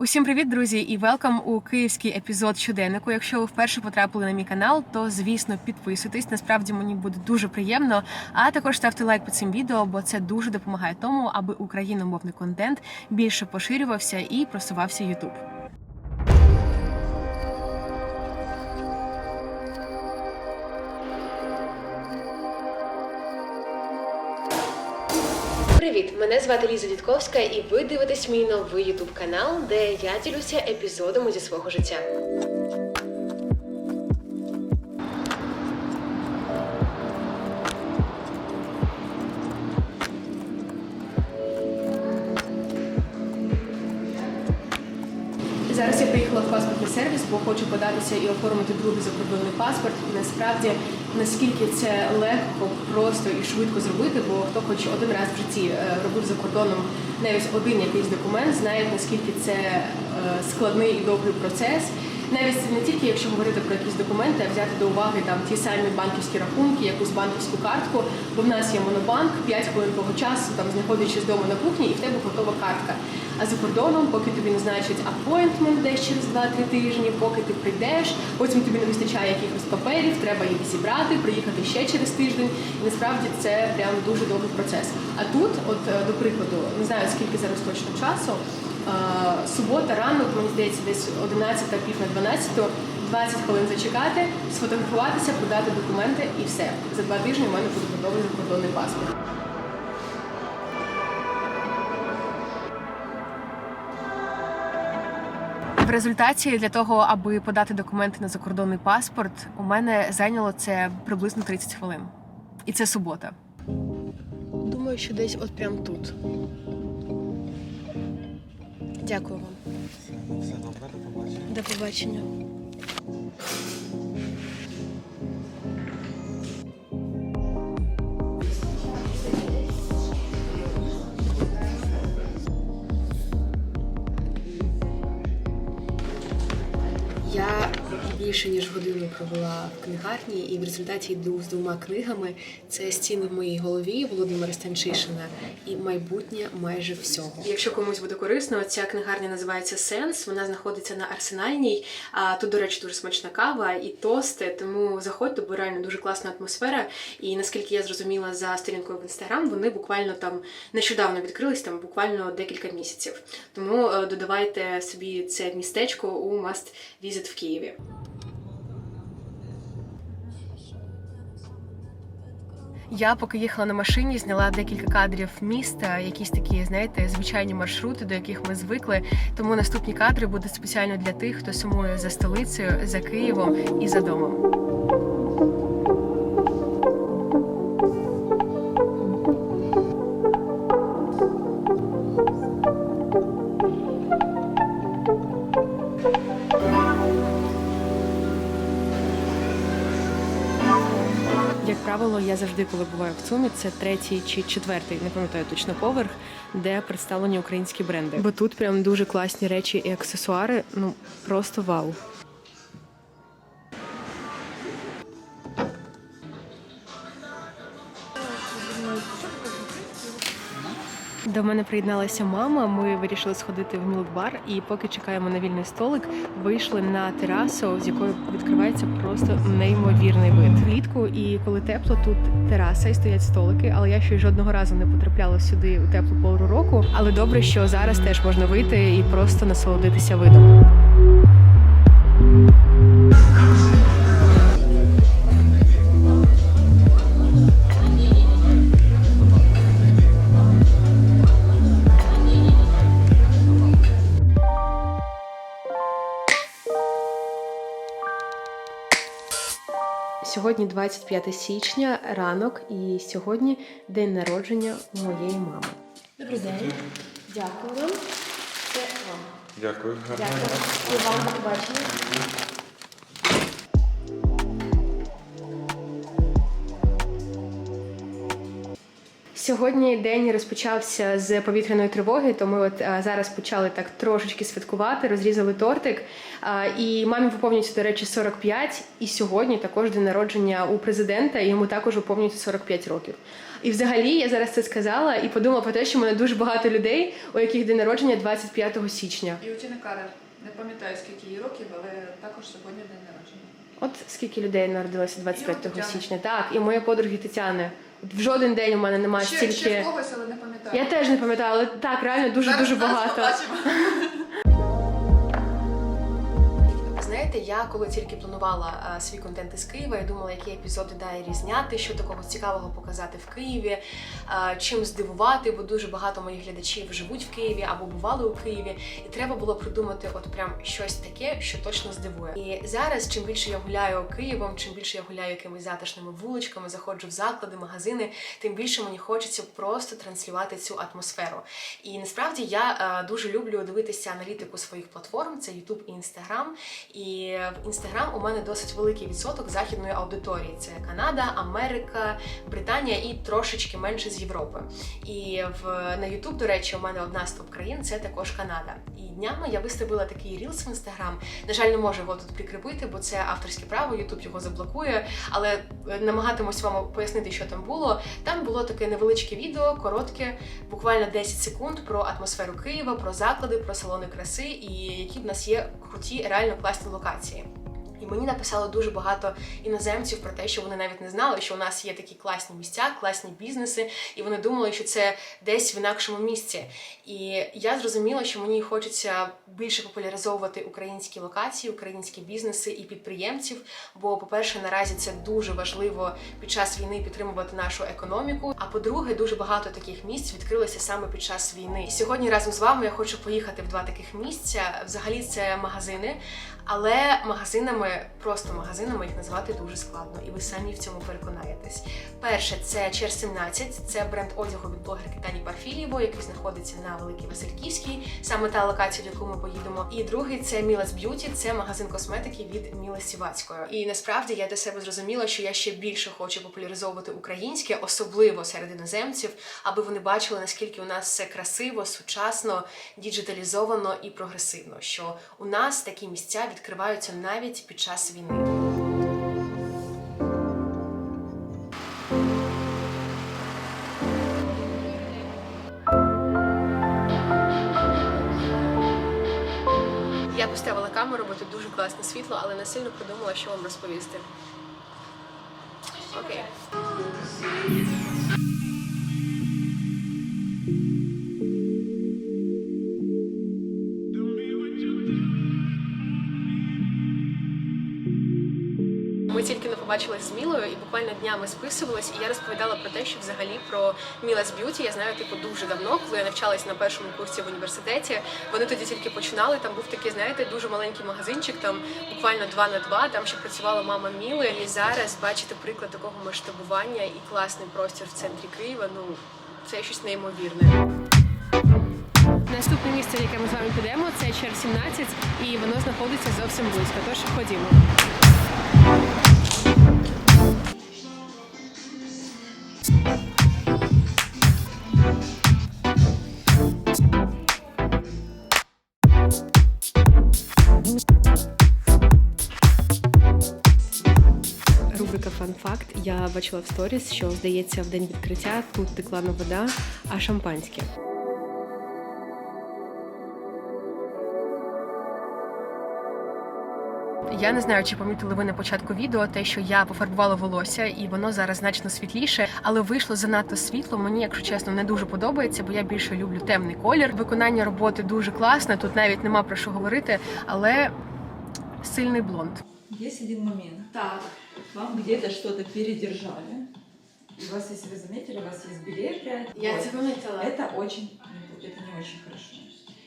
Усім привіт, друзі, і велкам у київський епізод щоденнику. Якщо ви вперше потрапили на мій канал, то звісно підписуйтесь. Насправді мені буде дуже приємно. А також ставте лайк під цим відео, бо це дуже допомагає тому, аби україномовний контент більше поширювався і просувався YouTube. Привіт! Мене звати Ліза Дідковська, і ви дивитесь мій новий ютуб канал, де я ділюся епізодами зі свого життя. Я приїхала в паспортний сервіс, бо хочу податися і оформити другий закордонний паспорт. І насправді наскільки це легко, просто і швидко зробити, бо хто хоч один раз в житті е, робив за кордоном навіть один якийсь документ, знає наскільки це е, складний і довгий процес. Навіть не тільки якщо говорити про якісь документи, а взяти до уваги там ті самі банківські рахунки, якусь банківську картку, бо в нас є монобанк, 5 хвилин того часу, там знаходячись вдома на кухні, і в тебе готова картка. А за кордоном, поки тобі назначать апойнтмент десь через 2-3 тижні, поки ти прийдеш, потім тобі не вистачає якихось паперів, треба їх зібрати, приїхати ще через тиждень. І насправді це прям дуже довгий процес. А тут, от е, до прикладу, не знаю скільки зараз точно часу. Субота, ранок, мені здається, десь 11 пів на 12, 20 хвилин зачекати, сфотографуватися, подати документи і все. За два тижні в мене буде готовий закордонний паспорт. В результаті для того, аби подати документи на закордонний паспорт, у мене зайняло це приблизно 30 хвилин. І це субота. Думаю, що десь от прямо тут. Дякую вам. Все добре, до побачення. До побачення. Більше ніж годину провела в книгарні, і в результаті йду з двома книгами. Це стіни в моїй голові Володимира Станчишина і майбутнє майже всього. Якщо комусь буде корисно, ця книгарня називається Сенс. Вона знаходиться на арсенальній. А тут, до речі, дуже смачна кава і тости. Тому заходьте, бо реально дуже класна атмосфера. І наскільки я зрозуміла за сторінкою в інстаграм, вони буквально там нещодавно відкрились, там буквально декілька місяців. Тому е, додавайте собі це містечко у Visit в Києві. Я поки їхала на машині, зняла декілька кадрів міста, якісь такі, знаєте, звичайні маршрути, до яких ми звикли. Тому наступні кадри будуть спеціально для тих, хто сумує за столицею, за Києвом і за домом. Я завжди, коли буваю в ЦУМі, це третій чи четвертий, не пам'ятаю точно поверх, де представлені українські бренди. Бо тут прям дуже класні речі і аксесуари. Ну просто вау. До мене приєдналася мама. Ми вирішили сходити в мілкбар, і поки чекаємо на вільний столик, вийшли на терасу, з якої відкривається просто неймовірний вид. Влітку і коли тепло, тут тераса і стоять столики. Але я ще жодного разу не потрапляла сюди у теплу пору року. Але добре, що зараз теж можна вийти і просто насолодитися видом. Сьогодні 25 січня, ранок, і сьогодні день народження моєї мами. Добрий день. Дякую вам. Це вам. Дякую. Дякую. І вам побачення. Сьогодні день розпочався з повітряної тривоги, то ми от е, зараз почали так трошечки святкувати, розрізали тортик. Е, і мамі виповнюється, до речі, 45, і сьогодні також день народження у президента, і йому також виповнюється 45 років. І взагалі я зараз це сказала і подумала про те, що в мене дуже багато людей, у яких день народження 25 січня. І у Тіни. Не пам'ятаю, скільки їй років, але також сьогодні день народження. От скільки людей народилося 25 І у Тетяни. січня. Так, і моєї подруги Тетяни. В жоден день у мене немає ще, стільки. ще в когось, але не пам'ятаю. Я теж не пам'ятаю, але так, реально дуже дуже багато. побачимо. Знаєте, я коли тільки планувала е, свій контент із Києва, я думала, які епізоди дає зняти, що такого цікавого показати в Києві, е, чим здивувати, бо дуже багато моїх глядачів живуть в Києві або бували у Києві, і треба було придумати от прям щось таке, що точно здивує. І зараз, чим більше я гуляю Києвом, чим більше я гуляю якимись затишними вуличками, заходжу в заклади, магазини, тим більше мені хочеться просто транслювати цю атмосферу. І насправді я е, дуже люблю дивитися аналітику своїх платформ, це YouTube і Instagram. І в Instagram у мене досить великий відсоток західної аудиторії. Це Канада, Америка, Британія і трошечки менше з Європи. І в на YouTube, до речі, у мене одна з топ країн це також Канада. І днями я виставила такий рілс в Instagram. На жаль, не можу його тут прикріпити, бо це авторське право, YouTube його заблокує. Але е, намагатимусь вам пояснити, що там було. Там було таке невеличке відео, коротке, буквально 10 секунд про атмосферу Києва, про заклади, про салони краси і які в нас є круті, реально класні локації. আছে І мені написало дуже багато іноземців про те, що вони навіть не знали, що у нас є такі класні місця, класні бізнеси, і вони думали, що це десь в інакшому місці. І я зрозуміла, що мені хочеться більше популяризовувати українські локації, українські бізнеси і підприємців. Бо, по-перше, наразі це дуже важливо під час війни підтримувати нашу економіку. А по-друге, дуже багато таких місць відкрилося саме під час війни. Сьогодні разом з вами я хочу поїхати в два таких місця. Взагалі, це магазини. Але магазинами, просто магазинами їх назвати дуже складно, і ви самі в цьому переконаєтесь. Перше, це Чер 17, це бренд одягу від блогерки Тані Парфілєвої, який знаходиться на Великій Васильківській, саме та локація, в яку ми поїдемо. І другий це Мілас Б'юті, це магазин косметики від Міли Сівацької. І насправді я для себе зрозуміла, що я ще більше хочу популяризовувати українське, особливо серед іноземців, аби вони бачили наскільки у нас все красиво, сучасно, діджиталізовано і прогресивно. Що у нас такі місця відкриваються навіть під час війни. Я поставила камеру, бо тут дуже класне світло, але не сильно придумала, що вам розповісти. Окей. Тільки з Мілою і буквально днями списувались, і я розповідала про те, що взагалі про Мілас Б'юті я знаю типу дуже давно, коли я навчалась на першому курсі в університеті. Вони тоді тільки починали. Там був такий, знаєте, дуже маленький магазинчик, там буквально два на два, там ще працювала мама Міли. І зараз бачите приклад такого масштабування і класний простір в центрі Києва. Ну це щось неймовірне. Наступне місце, яке ми з вами підемо, це Чер 17, і воно знаходиться зовсім близько. Тож ходімо. Рубрика Фан факт. Я бачила в сторіс, що здається, в день відкриття тут текла не вода, а шампанське. Я не знаю, чи помітили ви на початку відео те, що я пофарбувала волосся, і воно зараз значно світліше, але вийшло занадто світло. Мені, якщо чесно, не дуже подобається, бо я більше люблю темний колір. Виконання роботи дуже класне. Тут навіть нема про що говорити, але сильний блонд. Есть один момент. Так. Вам где-то что-то передержали. У вас, если вы заметили, у вас есть белее прядь. Вот. помітила. Это очень, это не очень хорошо.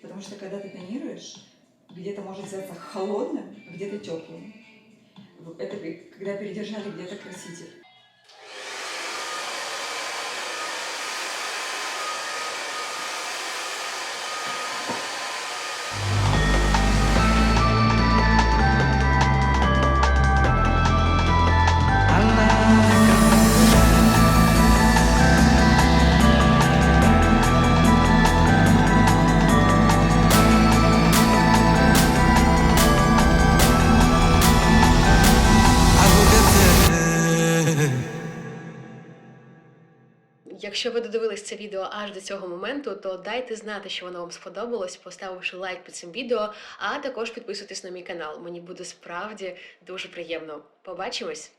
Потому что когда ты тонируешь, где-то может взяться холодным, где-то теплым. Это когда передержали где-то краситель. Якщо ви додивились це відео аж до цього моменту, то дайте знати, що воно вам сподобалось, поставивши лайк під цим відео, а також підписуйтесь на мій канал. Мені буде справді дуже приємно. Побачимось!